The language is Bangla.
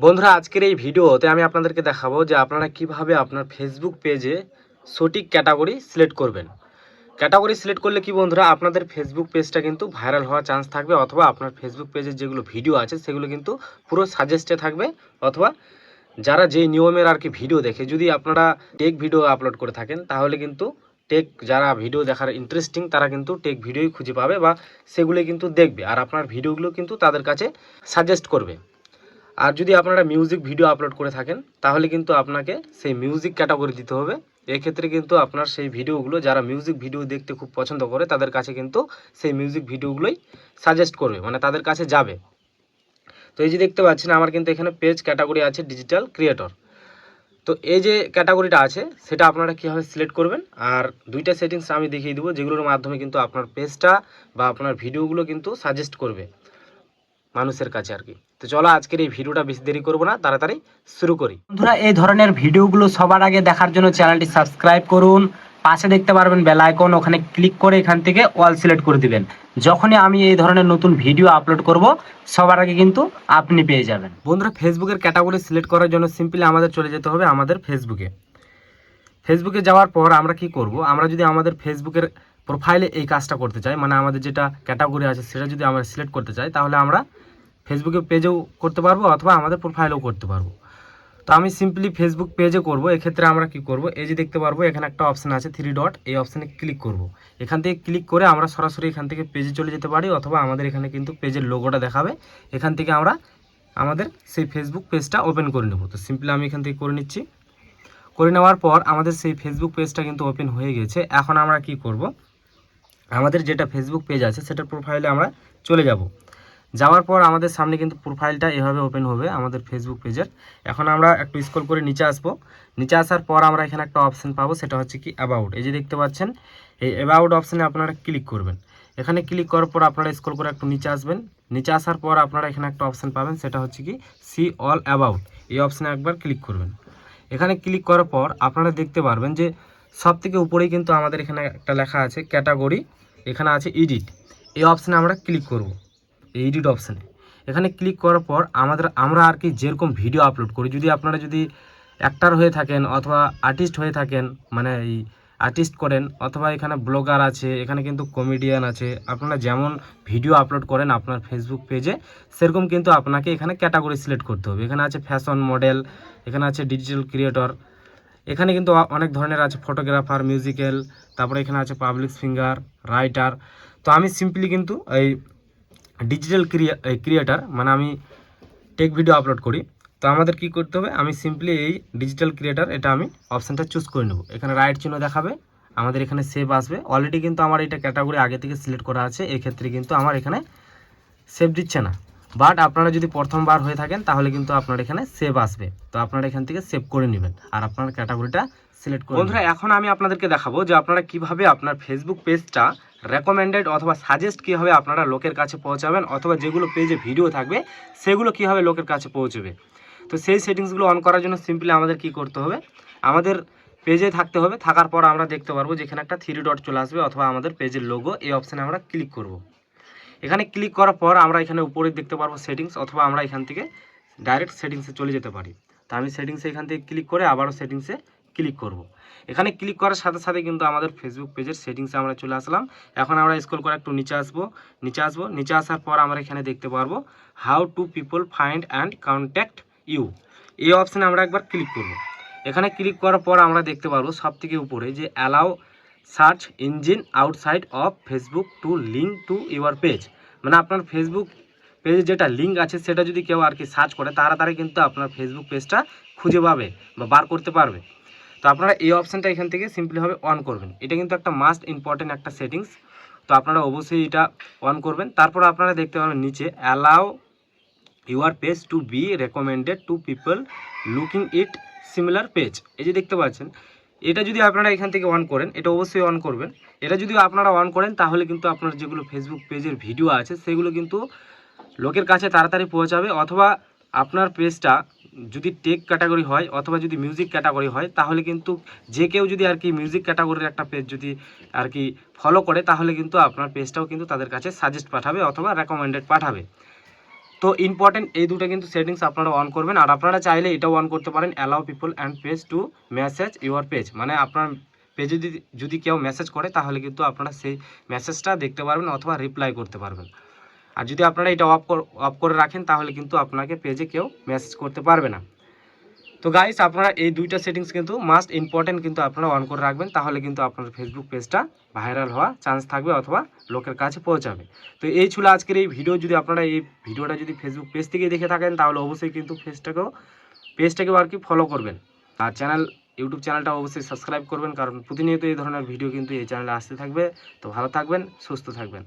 বন্ধুরা, আজকের এই ভিডিওতে আমি আপনাদেরকে দেখাবো যে আপনারা কীভাবে আপনার ফেসবুক পেজে সঠিক ক্যাটাগরি সিলেক্ট করবেন। ক্যাটাগরি সিলেক্ট করলে কি বন্ধুরা, আপনাদের ফেসবুক পেজটা কিন্তু ভাইরাল হওয়ার চান্স থাকবে অথবা আপনার ফেসবুক পেজের যেগুলো ভিডিও আছে, সেগুলো কিন্তু পুরো সাজেস্টে থাকবে অথবা যারা যে নিয়মের আর কি ভিডিও দেখে, যদি আপনারা টেক ভিডিও আপলোড করে থাকেন, তাহলে কিন্তু টেক যারা ভিডিও দেখার ইন্টারেস্টিং তারা কিন্তু টেক ভিডিওই খুঁজে পাবে বা সেগুলো কিন্তু দেখবে। আর আপনার ভিডিওগুলো কিন্তু তাদের কাছে সাজেস্ট করবে। আর যদি আপনারা মিউজিক ভিডিও আপলোড করে থাকেন, তাহলে কিন্তু আপনাকে সেই মিউজিক ক্যাটাগরি দিতে হবে। এক্ষেত্রে কিন্তু আপনার সেই ভিডিওগুলো যারা মিউজিক ভিডিও দেখতে খুব পছন্দ করে, তাদের কাছে কিন্তু সেই মিউজিক ভিডিওগুলোই সাজেস্ট করবে মানে তাদের কাছে যাবে। তো এই যে দেখতে পাচ্ছেন, আমার কিন্তু এখানে পেজ ক্যাটাগরি আছে ডিজিটাল ক্রিয়েটর তো এই যে ক্যাটাগরিটা আছে, সেটা আপনারা কীভাবে সিলেক্ট করবেন? আর দুইটা সেটিংস আমি দেখিয়ে দেবো, যেগুলোর মাধ্যমে কিন্তু আপনার পেজটা বা আপনার ভিডিওগুলো কিন্তু সাজেস্ট করবে। মানুষের কাছে আর কি। তো চলো আজকের এই ভিডিওটা বেশি দেরি করব না তাড়াতাড়ি শুরু করি। বন্ধুরা এই ধরনের ভিডিওগুলো সবার আগে দেখার জন্য চ্যানেলটি সাবস্ক্রাইব করুন পাশে দেখতে পারবেন বেল আইকন ওখানে ক্লিক করে এখান থেকে অল সিলেক্ট করে দিবেন। যখনই আমি এই ধরনের নতুন ভিডিও আপলোড করব সবার আগে কিন্তু আপনি পেয়ে যাবেন। বন্ধুরা ফেসবুকের ক্যাটাগরি সিলেক্ট করার জন্য সিম্পলি আমাদের চলে যেতে হবে আমাদের ফেসবুকে ফেসবুকে যাওয়ার পর আমরা কি করব? আমরা যদি আমাদের ফেসবুকের প্রোফাইলে এই কাজটা করতে চাই। মানে আমাদের যেটা ক্যাটাগরি আছে, সেটা যদি আমরা সিলেক্ট করতে চাই, তাহলে আমরা ফেসবুকে পেজেও করতে পারব অথবা আমাদের প্রোফাইলেও করতে পারব। তো আমি সিম্পলি ফেসবুক পেজে করব। এক্ষেত্রে আমরা কি করব? এই যে দেখতে পারব, এখানে একটা অপশান আছে থ্রি ডট এই অপশানে ক্লিক করব। এখান থেকে ক্লিক করে আমরা সরাসরি এখান থেকে পেজে চলে যেতে পারি, অথবা আমাদের এখানে কিন্তু পেজের লোগোটা দেখাবে। এখান থেকে আমরা আমাদের সেই ফেসবুক পেজটা ওপেন করে নেব। তো সিম্পলি আমি এখান থেকে করে নিচ্ছি। করে নেওয়ার পর আমাদের সেই ফেসবুক পেজটা কিন্তু ওপেন হয়ে গেছে। এখন আমরা কি করব? আমাদের যেটা ফেসবুক পেজ আছে, সেটার প্রোফাইলে আমরা চলে যাব। যাওয়ার পর আমাদের সামনে কিন্তু প্রোফাইলটা এভাবে ওপেন হবে, আমাদের ফেসবুক পেজের এখন আমরা একটু স্ক্রল করে নিচে আসব। নিচে আসার পর আমরা এখানে একটা অপশান পাবো, সেটা হচ্ছে কি অ্যাবাউট এই যে দেখতে পাচ্ছেন, এই অ্যাবাউট অপশানে আপনারা ক্লিক করবেন। এখানে ক্লিক করার পর আপনারা স্ক্রল করে একটু নিচে আসবেন। নিচে আসার পর আপনারা এখানে একটা অপশান পাবেন, সেটা হচ্ছে কি সি অল অ্যাবাউট এই অপশানে একবার ক্লিক করবেন। এখানে ক্লিক করার পর আপনারা দেখতে পারবেন যে সব থেকে উপরেই কিন্তু আমাদের এখানে একটা লেখা আছে, ক্যাটাগরি। এখানে আছে এডিট এই অপশানে আমরা ক্লিক করব। এই এডিট অপশানে এখানে ক্লিক করার পর আমাদের, আমরা আর কি যেরকম ভিডিও আপলোড করি, যদি আপনারা যদি অ্যাক্টার হয়ে থাকেন অথবা আর্টিস্ট হয়ে থাকেন মানে এই আর্টিস্ট করেন, অথবা এখানে ব্লগার আছে, এখানে কিন্তু কমেডিয়ান আছে, আপনারা যেমন ভিডিও আপলোড করেন আপনার ফেসবুক পেজে সেরকম কিন্তু আপনাকে এখানে ক্যাটাগরি সিলেক্ট করতে হবে। এখানে আছে ফ্যাশন মডেল এখানে আছে ডিজিটাল ক্রিয়েটর এখানে কিন্তু অনেক ধরনের আছে ফটোগ্রাফার মিউজিক্যাল তারপরে এখানে আছে পাবলিক সিঙ্গার রাইটার তো আমি সিম্পলি কিন্তু এই ডিজিটাল ক্রিয়া ক্রিয়েটার মানে আমি টেক ভিডিও আপলোড করি। তো আমাদের কি করতে হবে? আমি সিম্পলি এই ডিজিটাল ক্রিয়েটার এটা আমি অপশানটা চুজ করে নেব। এখানে রাইট চিহ্ন দেখাবে, আমাদের এখানে সেভ আসবে। অলরেডি কিন্তু আমার এটা ক্যাটাগরি আগে থেকে সিলেক্ট করা আছে, এক্ষেত্রে কিন্তু আমার এখানে সেভ দিচ্ছে না। বাট আপনারা যদি প্রথমবার হয়ে থাকেন তাহলে কিন্তু আপনার এখানে সেভ আসবে। তো আপনারা এখান থেকে সেভ করে নেবেন। আর আপনার ক্যাটাগরিটা সিলেক্ট করে বন্ধুরা এখন আমি আপনাদেরকে দেখাবো যে আপনারা কীভাবে আপনার ফেসবুক পেজটা রেকমেন্ডেড অথবা সাজেস্ট কীভাবে আপনারা লোকের কাছে পৌঁছাবেন অথবা যেগুলো পেজে ভিডিও থাকবে সেগুলো কীভাবে লোকের কাছে পৌঁছবে। তো সেই সেটিংসগুলো অন করার জন্য সিম্পলি আমাদের কি করতে হবে? আমাদের পেজে থাকতে হবে। থাকার পর আমরা দেখতে পারব যেখানে একটা থ্রি ডট চলে আসবে অথবা আমাদের পেজের লোগো এই অপশানে আমরা ক্লিক করব। এখানে ক্লিক করার পর আমরা এখানে উপরে দেখতে পারব সেটিংস অথবা আমরা এখান থেকে ডাইরেক্ট সেটিংসে চলে যেতে পারি। তা আমি সেটিংসে এখান থেকে ক্লিক করে আবারও সেটিংসে ক্লিক করব। এখানে ক্লিক করার সাথে সাথে কিন্তু আমাদের ফেসবুক পেজের সেটিংসে আমরা চলে আসলাম। এখন আমরা স্ক্রল করে একটু নিচে আসব নিচে আসব, নিচে আসার পর আমরা এখানে দেখতে পারব how to people find and contact you এই অপশানে আমরা একবার ক্লিক করব। এখানে ক্লিক করার পর আমরা দেখতে পারব সব থেকে উপরে যে allow search engine outside of Facebook to link to your page. মানে আপনার ফেসবুক পেজে যেটা লিঙ্ক আছে, সেটা যদি কেউ আর কি সার্চ করে, তাড়াতাড়ি কিন্তু আপনার ফেসবুক পেজটা খুঁজে পাবে বা বার করতে পারবে। তো আপনারা এই অপশানটা এখান থেকে সিম্পলিভাবে অন করবেন। এটা কিন্তু একটা মাস্ট ইম্পর্টেন্ট একটা সেটিংস তো আপনারা অবশ্যই এটা অন করবেন। তারপর আপনারা দেখতে পাবেন নিচে allow your page to be recommended to people looking it similar page এই যে দেখতে পাচ্ছেন এটা যদি আপনারা এখান থেকে অন করেন, এটা অবশ্যই অন করবেন। এটা যদি আপনারা অন করেন, তাহলে কিন্তু আপনার যেগুলো ফেসবুক পেজের ভিডিও আছে, সেগুলো কিন্তু লোকের কাছে তাড়াতাড়ি পৌঁছাবে। অথবা আপনার পেজটা যদি টেক ক্যাটাগরি হয়, অথবা যদি মিউজিক ক্যাটাগরি হয়, তাহলে কিন্তু যে কেউ যদি আর কি মিউজিক ক্যাটাগরির একটা পেজ যদি আর কি ফলো করে, তাহলে কিন্তু আপনার পেজটাও কিন্তু তাদের কাছে সাজেস্ট পাঠাবে, অথবা রেকমেন্ডেড পাঠাবে। তো ইম্পর্টেন্ট এই দুটো কিন্তু সেটিংস আপনারা অন করবেন। আর আপনারা চাইলে এটাও অন করতে পারেন। Allow people and page to message your page মানে আপনার পেজে যদি যদি কেউ মেসেজ করে, তাহলে কিন্তু আপনারা সেই মেসেজটা দেখতে পারবেন অথবা রিপ্লাই করতে পারবেন। আর যদি আপনারা এটা অফ অফ করে রাখেন, তাহলে কিন্তু আপনাকে পেজে কেউ মেসেজ করতে পারবে না। তো গাইস আপনারা এই দুইটা সেটিংস কিন্তু মাস্ট ইম্পর্টেন্ট কিন্তু আপনারা অন করে রাখবেন, তাহলে কিন্তু আপনার ফেসবুক পেজটা ভাইরাল হওয়া চান্স থাকবে অথবা লোকের কাছে পৌঁছাবে। তো এই ছিল আজকের এই ভিডিও যদি আপনারা এই ভিডিওটা যদি ফেসবুক পেজ থেকে দেখে থাকেন, তাহলে অবশ্যই কিন্তু পেজটাকেও পেজটাকেও আর কি ফলো করবেন। আর চ্যানেল ইউটিউব চ্যানেলটা অবশ্যই সাবস্ক্রাইব করবেন, কারণ প্রতিনিয়ত এই ধরনের ভিডিও কিন্তু এই চ্যানেলে আসতে থাকবে। তো ভালো থাকবেন, সুস্থ থাকবেন।